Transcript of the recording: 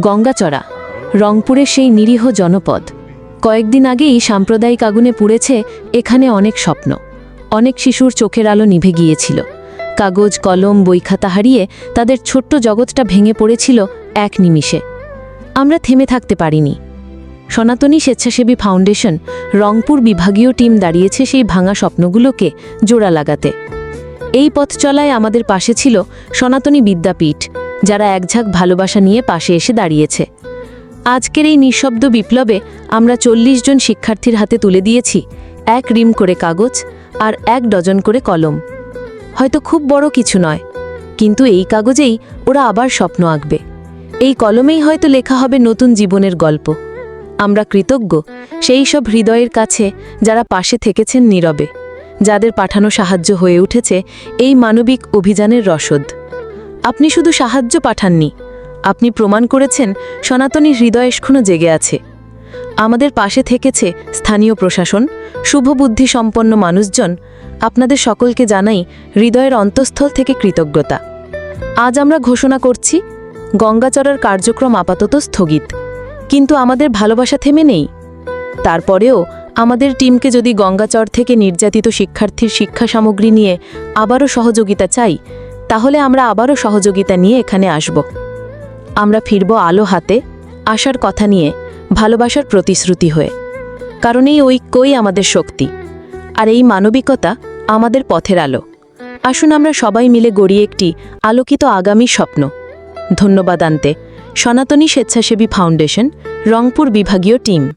গঙ্গাচড়া রংপুরের সেই নিরীহ জনপদ। কয়েকদিন আগেই সাম্প্রদায়িক আগুনে পুড়েছে এখানে অনেক স্বপ্ন। অনেক শিশুর চোখের আলো নিভে গিয়েছিল। কাগজ, কলম বই খাতা হারিয়ে তাদের ছোট্ট জগৎটা ভেঙে পড়েছিল এক নিমিষে। আমরা থেমে থাকতে পারিনি। সনাতনী স্বেচ্ছাসেবী ফাউন্ডেশন, রংপুর বিভাগীয় টিম দাঁড়িয়েছে সেই ভাঙা স্বপ্নগুলোকে জোড়া লাগাতে। এই পথ চলায় আমাদের পাশে ছিল সনাতনী বিদ্যাপীঠ। যারা একঝাঁক ভালোবাসা নিয়ে পাশে এসে দাঁড়িয়েছে। আজকের এই নিঃশব্দ বিপ্লবে আমরা চল্লিশ জন শিক্ষার্থীর হাতে তুলে দিয়েছি, এক রিম করে কাগজ আর এক ডজন করে কলম। হয়তো খুব বড় কিছু নয়, কিন্তু এই কাগজেই ওরা আবার স্বপ্ন আঁকবে। এই কলমেই হয়তো লেখা হবে নতুন জীবনের গল্প। আমরা কৃতজ্ঞ সেই সব হৃদয়ের কাছে যারা পাশে থেকেছেন নীরবে, যাদের পাঠানো সাহায্য হয়ে উঠেছে এই মানবিক অভিযানের রসদ। আপনি শুধু সাহায্য পাঠাননি। আপনি প্রমাণ করেছেন সনাতনী হৃদয় এখনও জেগে আছে। আমাদের পাশে থেকেছে স্থানীয় প্রশাসন শুভবুদ্ধি সম্পন্ন মানুষজন, আপনাদের সকলকে জানাই হৃদয়ের অন্তঃস্থল থেকে কৃতজ্ঞতা। আজ আমরা ঘোষণা করছি গঙ্গাচড়ার কার্যক্রম আপাতত স্থগিত। কিন্তু আমাদের ভালোবাসা থেমে নেই। তারপরেও আমাদের টিমকে যদি গঙ্গাচর থেকে নির্যাতিত শিক্ষার্থীর শিক্ষা সামগ্রী নিয়ে আবারও সহযোগিতা চাই তাহলে আমরা আবারও সহযোগিতা নিয়ে এখানে আসব। আমরা ফিরব আলো হাতে আসার কথা নিয়ে, ভালোবাসার প্রতিশ্রুতি হয়ে। কারণ এই ঐক্যই আমাদের শক্তি। আর এই মানবিকতা আমাদের পথের আলো। আসুন আমরা সবাই মিলে গড়ি একটি আলোকিত আগামী স্বপ্ন। ধন্যবাদ, আনতে। সনাতনী স্বেচ্ছাসেবী ফাউন্ডেশন, রংপুর বিভাগীয় টিম।